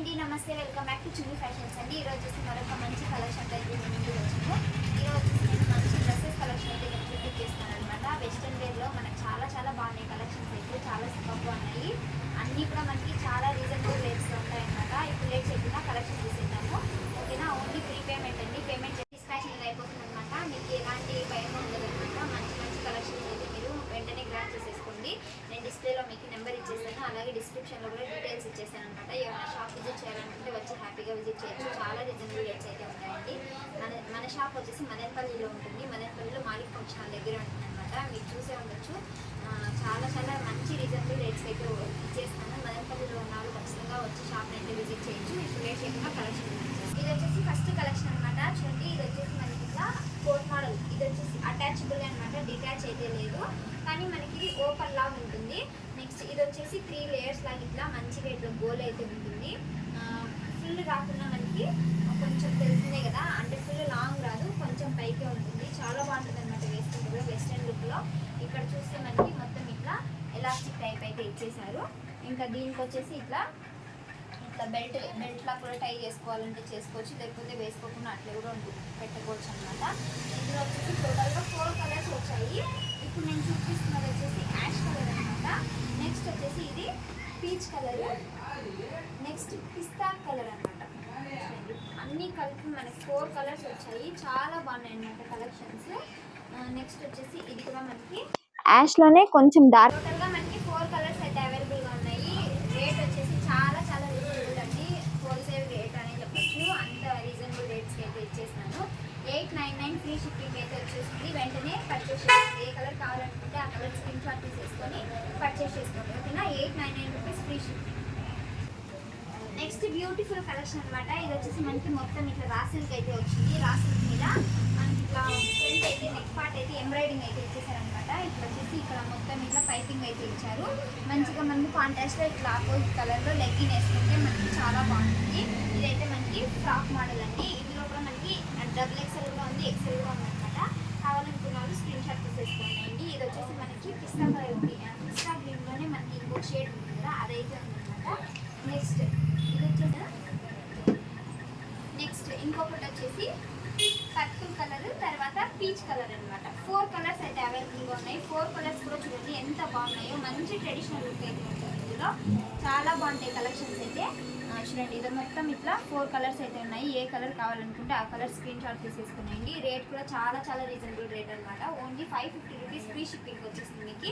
అండి నమస్తే welcome back to Chunni fashions అండి. ఈరోజు వచ్చేసి మరొక మంచి కలెక్షన్ అయితే మీ ముందు వచ్చాము ఈరోజు వచ్చేసి నేను మంచి డ్రెస్సెస్ కలెక్షన్ అయితే నేను చూపించేస్తాను అనమాట వెస్ట్రన్ వేర్లో మనకు చాలా చాలా బాగున్నాయి కలెక్షన్స్ అయితే. చాలా సూపర్గా ఉన్నాయి. అన్నీ కూడా మనకి చాలా రీజనబుల్ రేట్స్లో ఉంటాయన్నమాట. ఇప్పుడు రేట్ చెప్పిన కలెక్షన్ చూసేద్దాం ఓకేనా ఓన్లీ ప్రీ పేమెంట్ అండి పేమెంట్ చేసి ఫ్యాషన్ అయిపోతుంది అనమాట మీకు ఎలాంటి భయం ఉండదన్నమాట మంచి మంచి కలెక్షన్స్ అయితే మీరు వెంటనే గ్రాప్ చేసేసుకోండి నేను డిస్ప్లేలో మీకు నెంబర్ ఇచ్చేసాను అలాగే డిస్క్రిప్షన్లో కూడా డీటెయిల్స్ ఇచ్చేసాను అనమాట ఏమైనా షాప్ విజిట్ చేయాలనుకుంటే వచ్చి హ్యాపీగా విజిట్ చేయొచ్చు. చాలా రీజనబుల్ రేట్స్ అయితే ఉంటాయండి మన మన షాప్ వచ్చేసి మదనపల్లిలో ఉంటుంది. మదనపల్లిలో మాలిక్ ఫంక్షన్ దగ్గర ఉంటుంది అనమాట మీరు చూసే ఉండొచ్చు. చాలా చాలా మంచి రీజనబుల్ రేట్స్ అయితే ఇచ్చేస్తాను. మదనపల్లిలో ఉన్న వాళ్ళు ఖచ్చితంగా వచ్చి షాప్ని అయితే విజిట్ చేయొచ్చు. ఇప్పుడు రేట్ కలెక్షన్ ఇది వచ్చేసి ఫస్ట్ కలెక్షన్ అనమాట చూడండి ఇది వచ్చేసి మనకి ఇట్లా ఫోర్ మోడల్. ఇది వచ్చేసి అటాచబుల్ అనమాట డిటాచ్ అయితే లేదు. కానీ మనకి ఓపెన్ లాగా ఉంటుంది. నెక్స్ట్ ఇది వచ్చేసి త్రీ లేయర్స్ లాగా ఇట్లా మంచిగా ఇట్లా గోల్ అయితే ఉంటుంది. ఫుల్ రాకుండా మనకి కొంచెం తెలిసిందే కదా. అంటే ఫుల్ లాంగ్ రాదు కొంచెం పైకే ఉంటుంది. చాలా బాగుంటుంది అనమాట వేసుకుంటే కూడా వెస్ట్రన్ లుక్లో. ఇక్కడ చూస్తే మనకి మొత్తం ఇట్లా ఎలాస్టిక్ టైప్ అయితే ఇచ్చేసారు ఇంకా దీనికి వచ్చేసి ఇట్లా ఇట్లా బెల్ట్ బెల్ట్లా కూడా టై చేసుకోవాలంటే చేసుకోవచ్చు. లేకపోతే వేసుకోకుండా అట్లా కూడా ఉంటుంది పెట్టుకోవచ్చు అనమాట ఇందులో వచ్చేసి టోటల్గా ఫోర్ కలర్స్ వచ్చాయి. ఇప్పుడు నేను చూపిస్తున్నది వచ్చేసి యాష్ కలర్ అనమాట నెక్స్ట్ వచ్చేసి ఇది peach colour next pista colour అనమాట అన్నీ కలిపి మనకి ఫోర్ కలర్స్ వచ్చాయి. చాలా బాగున్నాయి అనమాట కలెక్షన్స్ నెక్స్ట్ వచ్చేసి ఇది కూడా మనకి యాష్లోనే కొంచెం డార్క్ టోటల్గా మనకి ఫోర్ కలర్స్ అయితే అవైలబుల్గా ఉన్నాయి. రేట్ వచ్చేసి చాలా చాలా రీజనబుల్ అండి. హోల్సేల్ రేట్ అని చెప్పొచ్చు. అంత రీజనబుల్ రేట్స్కి అయితే ఇచ్చేస్తాను eight nine nine free shipping అయితే వచ్చేసింది. వెంటనే పర్చేస్ చేసుకోండి ఏ కలర్ కావాలనుకుంటే ఆ కలర్ స్క్రీన్ షాట్ తీసేసుకొని పర్చేస్ చేసుకోండి. Nine nine rupees free shipping. Next beautiful collection అన్నమాట. ఇది వచ్చేసి మనకి మొత్తం ఇట్లా రాసిల్క్ అయితే వచ్చింది. రాసిల్క్ మీద మనకి ఇట్లా ఫ్రంట్ అయితే నెక్ పార్ట్ అయితే ఎంబ్రాయిడింగ్ అయితే ఇచ్చేసారనమాట ఇట్లా వచ్చేసి ఇక్కడ మొత్తం ఇట్లా పైపింగ్ అయితే ఇచ్చారు. మంచిగా మనకి కాంట్రాస్ట్లో ఇట్లా ఆపోజిట్ కలర్లో లెగ్గిన్ వేసుకుంటే మనకి చాలా బాగుంటుంది. ఇదైతే మనకి ఫ్రాక్ మోడల్ అండి. ఇందులో కూడా మనకి డబుల్ ఎక్సెల్ కూడా ఉంది. ఎక్సెల్ కూడా ఉందన్నమాట. కావాలనుకున్న వాళ్ళు స్క్రీన్ షాట్ తీసేసుకోండి. ఇది వచ్చేసి మనకి పిస్తా కలర్ ఉంది పిస్తా గ్రీన్లోనే మనకి ఇంకో షేడ్ ఉంది కదా అదైతే ఉందన్నమాట నెక్స్ట్ ఇది వచ్చేసి నెక్స్ట్ ఇంకొకటి వచ్చేసి పర్పుల్ కలర్ తర్వాత పీచ్ కలర్ అన్నమాట ఫోర్ కలర్స్ అయితే అవైలబుల్గా ఉన్నాయి ఫోర్ కలర్స్ కూడా చూడండి ఎంత బాగున్నాయో మంచి ట్రెడిషనల్ లుక్ అయితే ఉంటుంది ఇందులో. చాలా బాగుంటాయి కలెక్షన్స్ అయితే. చూడండి ఇది మొత్తం ఇట్లా ఫోర్ కలర్స్ అయితే ఉన్నాయి. ఏ కలర్ కావాలనుకుంటే ఆ కలర్ స్క్రీన్ షాట్ తీసేసుకునేయండి. రేట్ కూడా చాలా చాలా రీజనబుల్ రేట్ అనమాట only five fifty rupees free shipping వచ్చేస్తుంది మీకు.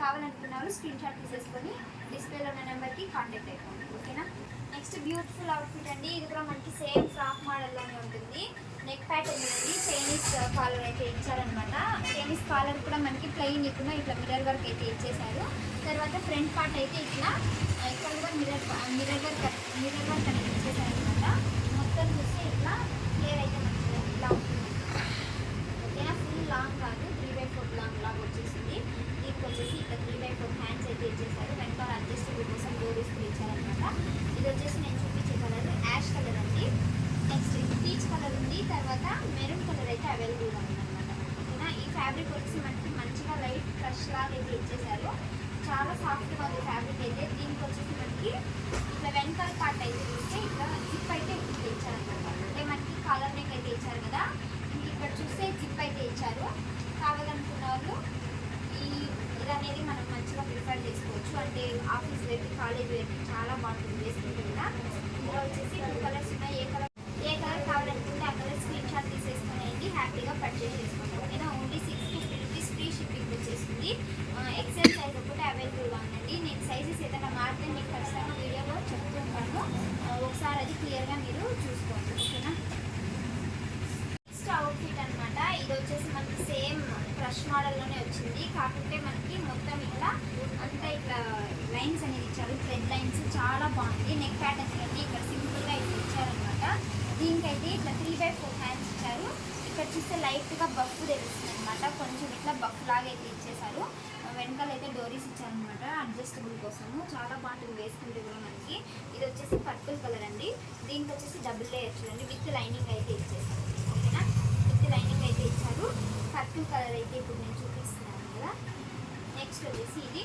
కావాలనుకున్న వాళ్ళు స్క్రీన్ షాట్ తీసేసుకొని డిస్ప్లేలో ఉన్న నెంబర్కి కాంటాక్ట్ అయిపోండి. ఓకేనా నెక్స్ట్ బ్యూటిఫుల్ అవుట్ఫిట్ అండి. ఇది కూడా మనకి సేమ్ ఫ్రాక్ మోడల్లోనే ఉంటుంది. నెక్ ప్యాటర్న్ అనేది చైనీస్ కాలర్ uh, అయితే ఇచ్చారనమాట. చైనీస్ కాలర్ కూడా మనకి ప్లెయిన్ ఇట్లా ఇట్లా మిర్రర్ వర్క్ అయితే ఇచ్చేసారు తర్వాత ఫ్రంట్ పార్ట్ అయితే ఇట్లా uh, ఇక్కడ కూడా మిర్రర్ మిరర్ మిర్రర్ వర్క్ అనేది ఇచ్చేసారనమాట మొత్తం చూస్తే ఇట్లా క్లియర్ అయితే మంచిగా ఇలా ఉంటుంది ఓకేనా ఫుల్ లాంగ్ కాదు త్రీ బై ఫోర్ లాంగ్ లాగా వచ్చేసింది దీనికి వచ్చేసి ఇక్కడ త్రీ బై ఫోర్ హ్యాండ్స్ అయితే ఇచ్చేసారు వెనకాల అడ్జస్టబుల్ కోసం డోరీస్ కూడా ఇచ్చారనమాట ఇది వచ్చేసి నేను చూపించే కలర్ యాష్ కలర్ అండి నెక్స్ట్ పీచ్ కలర్ ఉంది తర్వాత మెరూన్ కలర్ అయితే అవైలబుల్గా ఉందన్నమాట. ఓకేనా ఈ ఫ్యాబ్రిక్ వచ్చి మనకి మంచిగా లైట్ క్రష్ లాగా అయితే ఇచ్చేసారు. చాలా సాఫ్ట్గా ఉంది ఫ్యాబ్రిక్ అయితే. దీనికి వచ్చేసి మనకి ఇట్లా వెనకాల పార్ట్ అయితే చూస్తే ఇట్లా జిప్ అయితే ఇట్లా ఇచ్చారనమాట అంటే మనకి కాలర్ నెక్ అయితే ఇచ్చారు కదా. ఇక్కడ చూస్తే జిప్ అయితే ఇచ్చారు. కావాలనుకున్న వాళ్ళు ఈ ఇది అనేది మనం మంచిగా ప్రిఫర్ చేసుకోవచ్చు. అంటే ఆఫీస్ వేర్కి కాలేజ్ వేర్కి చాలా బాగుంటుంది వేసుకుంటే కూడా ఇందులో వచ్చేసి టూ కలర్స్ ఉన్నాయి ఏ కలర్ ఏ కలర్ కావాలనుకుంటే ఆ కలర్ స్క్రీన్ షాట్ తీసేసుకునేయండి హ్యాపీగా పర్చేస్ చేసుకోండి ఓకేనా only six fifty rupees free shipping వచ్చేస్తుంది ఎక్సెల్ సైజ్ ఒకటి అవైలబుల్గా ఉందండి నేను సైజెస్ ఏదైనా మారితే మీకు ఖచ్చితంగా వీడియోలో చెప్తూ ఉంటాను ఆ, ఒకసారి అది క్లియర్గా మీరు చూసుకోండి ఓకేనా నెక్స్ట్ అవుట్ఫిట్ అన్నమాట ఇది వచ్చేసి మనకి సేమ్ క్రష్ మోడల్లోనే కాకుంటే మనకి మొత్తం ఇట్లా అంతా ఇట్లా లైన్స్ అనేది ఇచ్చారు థ్రెడ్ లైన్స్ చాలా బాగుంది. నెక్ ప్యాటర్న్స్ చూడండి ఇక్కడ సింపుల్గా ఇట్లా ఇచ్చారనమాట దీనికైతే ఇట్లా త్రీ బై ఫోర్ హ్యాండ్స్ ఇచ్చారు. ఇక్కడ చూస్తే లైట్గా బఫ్ తెలుస్తుంది అనమాట కొంచెం ఇట్లా బఫ్ లాగా అయితే ఇచ్చేసారు వెనకాల అయితే డోరీస్ ఇచ్చారనమాట అడ్జస్టబుల్ కోసము. చాలా బాగుంటుంది వేసుకుంటే కూడా మనకి. ఇది వచ్చేసి పర్పుల్ కలర్ అండి. దీనికి వచ్చేసి డబుల్ లేయర్ చూడండి. విత్ లైనింగ్ అయితే ఇచ్చేసారు ఓకేనా విత్ లైనింగ్ అయితే ఇచ్చారు. పర్పుల్ కలర్ అయితే ఇప్పుడు నేను చూపిస్తున్నాను. కదా నెక్స్ట్ వచ్చేసి ఇది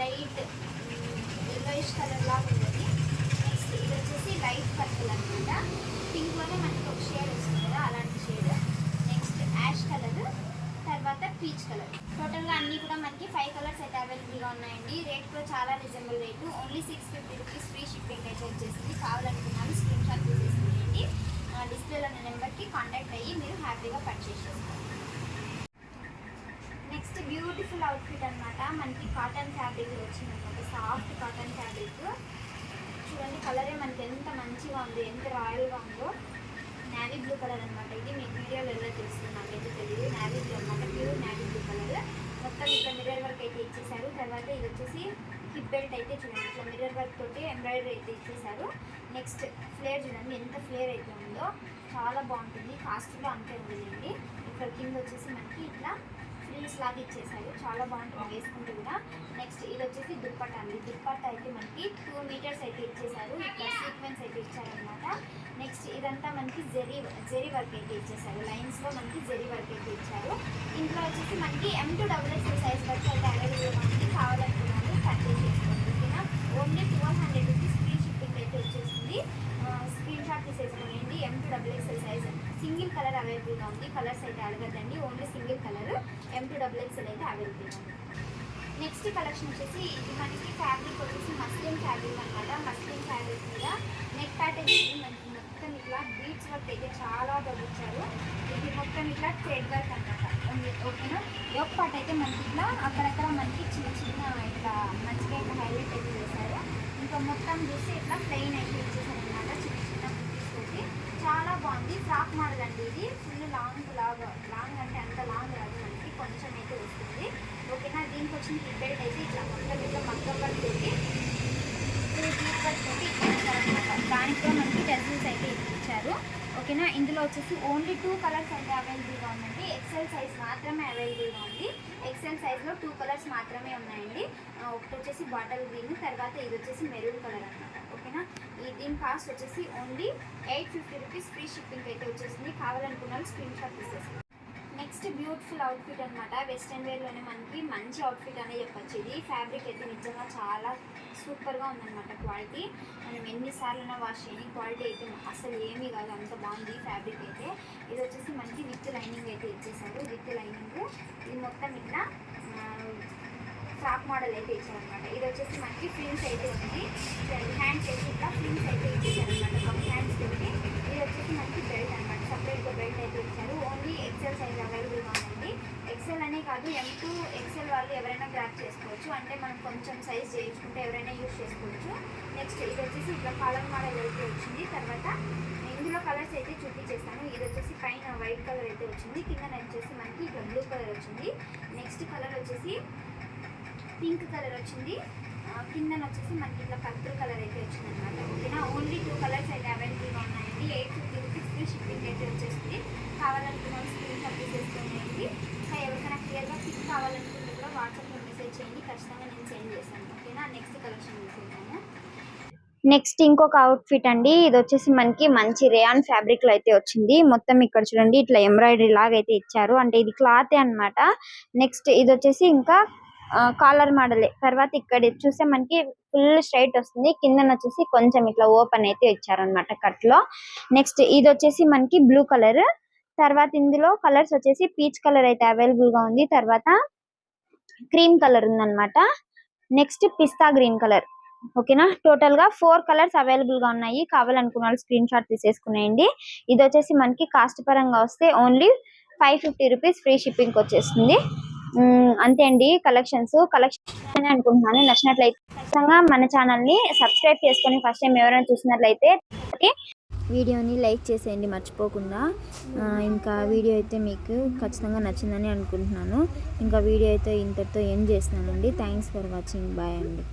లైట్ ఎల్లోయిష్ కలర్ లాగా ఉంది వచ్చేసి లైట్ పర్పుల్ అనమాట పింక్లోనే మనకి ఒక షేడ్ వస్తుంది కదా అలాంటి షేడ్ నెక్స్ట్ యాష్ కలర్ తర్వాత పీచ్ కలర్ టోటల్గా అన్నీ కూడా మనకి ఫైవ్ కలర్స్ అయితే అవైలబుల్గా ఉన్నాయండి. రేట్ కూడా చాలా reasonable rate only six fifty rupees free shipping అయితే వచ్చేసింది. కావాలనుకున్నాను స్క్రీన్ షాట్ తీసేసుకోండి డిస్ప్లేలో ఉన్న నెంబర్కి కాంటాక్ట్ అయ్యి మీరు హ్యాపీగా పర్చేస్ చేసుకోండి బ్యూటిఫుల్ అవుట్ఫిట్ అనమాట మనకి కాటన్ ఫ్యాబ్రిక్ వచ్చిందనమాట. సాఫ్ట్ కాటన్ ఫ్యాబ్రిక్ చూడండి కలరే మనకి ఎంత మంచిగా ఉంది ఎంత రాయల్గా ఉందో. నావీ బ్లూ కలర్ అనమాట ఇది మీకు వీడియోలో ఎలా తెలుస్తుంది నాకైతే తెలియదు నావీ బ్లూ అనమాట ప్యూర్ నావీ బ్లూ కలర్ మొత్తం ఇక్కడ మిర్రర్ వర్క్ అయితే ఇచ్చేసారు తర్వాత ఇది వచ్చేసి హిప్ బెల్ట్ అయితే చూడండి. ఇట్లా మిర్రర్ వర్క్ తోటి ఎంబ్రాయిడరీ అయితే ఇచ్చేసారు నెక్స్ట్ ఫ్లేర్ చూడండి. ఎంత ఫ్లేర్ అయితే ఉందో. చాలా బాగుంటుంది. కాస్ట్లో అంతే ఉంటుందండి. ఇక్కడ కింద వచ్చేసి మనకి ఇట్లా ఫ్రిల్స్ లాగా ఇచ్చేసారు. చాలా బాగుంటుంది వేసుకుంటే కూడా. నెక్స్ట్ ఇది వచ్చేసి దుప్పట్ట అండి. దుప్పట్ట అయితే మనకి టూ మీటర్స్ అయితే ఇచ్చేసారు. ఇక్కడ సీక్వెన్స్ అయితే ఇచ్చారనమాట నెక్స్ట్ ఇదంతా మనకి జెరీ జెరీ వర్క్ అయితే ఇచ్చేసారు. లైన్స్లో మనకి జెరీ వర్క్ అయితే ఇచ్చారు. ఇంట్లో వచ్చేసి మనకి M two double X size work అయితే అవైలబుల్గా మనకి కావాలనుకున్నాను పర్చేస్ చేసి ఓకేనా only twelve hundred rupees free shipping అయితే వచ్చేసింది స్క్రీన్ షాట్ తీసేసుకోండి M two double X size single colour అవైలబుల్గా ఉంది. కలర్స్ అయితే అడగద్దండి. Only single colour. M two double X అయితే అవైలబుల్గా ఉంది. నెక్స్ట్ కలెక్షన్ వచ్చేసి ఇది మనకి ఫ్యాబ్రిక్ వచ్చేసి మస్లిన్ ఫ్యాబ్రిక్ అనమాట మస్లిన్ ఫ్యాబ్రిక్ మీద నెక్ ప్యాటర్న్ మనకి మొత్తం ఇట్లా బీట్స్ వర్క్ అయితే చాలా బాగా ఇది మొత్తం ఇట్లా థ్రెడ్ వర్క్ అనమాట ఓకేనా? ఒక పార్ట్ అయితే మనకి ఇట్లా అక్కడక్కడ మనకి చిన్న చిన్న ఇట్లా మంచిగా ఇట్లా హైలైట్ అయితే చేశారు. ఇంకా మొత్తం చూసి ఇట్లా ప్లెయిన్ అయితే ఇచ్చేసారు అనమాట చిన్న చిన్న బుట్టీస్ తోటి. చాలా బాగుంది. ఫ్రాక్ మోడల్ అండి ఇది ఫుల్ లాంగ్ లాగా లాంగ్ అంటే అంత లాంగ్ రాదు మనకి కొంచెం అయితే వస్తుంది. ఓకేనా? దీనికి వచ్చిన హిప్ బెల్ట్ అయితే ఇట్లా మొత్తం ఇట్లా మగ్గం పడుతుంది తోటి డీప్ వర్క్ దానికి కూడా మనకి టెజిల్స్ అయితే ఇచ్చారు ఓకేనా? ఇందులో వచ్చేసి ఓన్లీ టూ కలర్స్ అయితే అవైలబుల్గా ఉందండి. ఎక్సెల్ సైజ్ మాత్రమే అవైలబుల్గా ఉంది. ఎక్సెల్ సైజ్లో టూ కలర్స్ మాత్రమే ఉన్నాయండి. ఒకటి వచ్చేసి బాటల్ గ్రీన్ తర్వాత ఇది వచ్చేసి మెరూన్ కలర్ అనమాట ఓకేనా ఈ దీని కాస్ట్ వచ్చేసి only eight fifty rupees free shipping అయితే వచ్చేసింది. కావాలనుకున్న వాళ్ళు స్క్రీన్ షాట్ తీసేసి మోస్ట్ బ్యూటిఫుల్ అవుట్ఫిట్ అనమాట వెస్ట్రన్ వేర్లోనే మనకి మంచి అవుట్ఫిట్ అనే చెప్పచ్చు. ఇది ఫ్యాబ్రిక్ అయితే నిజంగా చాలా సూపర్గా ఉందన్నమాట క్వాలిటీ. మనం ఎన్నిసార్లు వాష్ చేయని క్వాలిటీ అయితే అసలు ఏమీ కాదు. అంత బాగుంది ఫ్యాబ్రిక్ అయితే. ఇది వచ్చేసి మనకి విత్ లైనింగ్ అయితే ఇచ్చేసారు. విత్ లైనింగ్ ఇది మొత్తం ఇట్లా ఫ్రాక్ మోడల్ అయితే ఇచ్చారనమాట ఇది వచ్చేసి మనకి ఫ్రిల్స్ అయితే ఉంది. హ్యాండ్స్ అయితే ఇట్లా ఫ్రిల్స్ అయితే ఇచ్చేసారనమాట కప్ హ్యాండ్స్ తోటి. ఇది వచ్చేసి మనకి బెల్ట్ అనమాట సపరేట్గా బెల్ట్ అయితే ఇచ్చారు. ఓన్లీ ఎక్సెల్ సైజ్ అవైలబుల్గా ఉందండి ఎక్సెల్ అనే కాదు ఎం టూ ఎక్సెల్ వాళ్ళు ఎవరైనా గ్రాప్ చేసుకోవచ్చు. అంటే మనం కొంచెం సైజ్ చేయించుకుంటే ఎవరైనా యూజ్ చేసుకోవచ్చు. నెక్స్ట్ ఇది వచ్చేసి ఇట్లా కాలం మోడల్ అయితే వచ్చింది. తర్వాత ఇందులో కలర్స్ అయితే చూపించేస్తాను. ఇది వచ్చేసి పైన వైట్ కలర్ అయితే వచ్చింది. కింద వచ్చేసి మనకి ఇట్లా బ్లూ కలర్ వచ్చింది. నెక్స్ట్ కలర్ వచ్చేసి పింక్ కలర్ వచ్చింది. కిందన వచ్చేసి మనకి ఇట్లా పర్పుల్ కలర్ అయితే వచ్చింది అనమాట ఓకేనా? ఓన్లీ టూ కలర్స్ అయితే అవైలబుల్గా ఉన్నాయండి. Eight fifty rupees free shipping అయితే వచ్చేస్తుంది కావాలనుకున్న స్క్రీన్ షాట్ తీసేసుకోండి ఎవరికైనా క్లియర్గా పిక్ కావాలనుకుంటే కూడా వాట్సాప్లో మెసేజ్ చేయండి. ఖచ్చితంగా నేను సెండ్ చేశాను ఓకేనా నెక్స్ట్ కలెక్షన్ చూసేద్దాము నెక్స్ట్ ఇంకొక అవుట్ఫిట్ అండి. ఇది వచ్చేసి మనకి మంచి రేయాన్ ఫ్యాబ్రిక్లో అయితే వచ్చింది. మొత్తం ఇక్కడ చూడండి. ఇట్లా ఎంబ్రాయిడరీ లాగా అయితే ఇచ్చారు. అంటే ఇది క్లాతే అనమాట నెక్స్ట్ ఇది వచ్చేసి ఇంకా కాలర్ మోడలే తర్వాత ఇక్కడ చూస్తే మనకి ఫుల్ స్ట్రైట్ వస్తుంది. కింద వచ్చేసి కొంచెం ఇట్లా ఓపెన్ అయితే ఇచ్చారనమాట కట్లో. నెక్స్ట్ ఇది వచ్చేసి మనకి బ్లూ కలర్ తర్వాత ఇందులో కలర్స్ వచ్చేసి పీచ్ కలర్ అయితే అవైలబుల్గా ఉంది. తర్వాత క్రీమ్ కలర్ ఉందన్నమాట. నెక్స్ట్ పిస్తా గ్రీన్ కలర్ ఓకేనా టోటల్గా ఫోర్ కలర్స్ అవైలబుల్గా ఉన్నాయి. కావాలనుకున్న వాళ్ళు స్క్రీన్ షాట్ తీసేసుకునేయండి. ఇది వచ్చేసి మనకి కాస్ట్ పరంగా వస్తే only five fifty rupees free shipping వచ్చేస్తుంది. అంతే అండి కలెక్షన్స్ కలెక్షన్ అనుకుంటున్నాను. నచ్చినట్లయితే ఖచ్చితంగా మన ఛానల్ని సబ్స్క్రైబ్ చేసుకొని ఫస్ట్ టైం ఎవరైనా చూసినట్లయితే వీడియోని లైక్ చేసేయండి మర్చిపోకుండా. ఇంకా వీడియో అయితే మీకు ఖచ్చితంగా నచ్చిందని అనుకుంటున్నాను. ఇంకా వీడియో అయితే ఇంతటితో ఎండ్ చేస్తున్నానండి. Thanks for watching. బాయ్ అండి.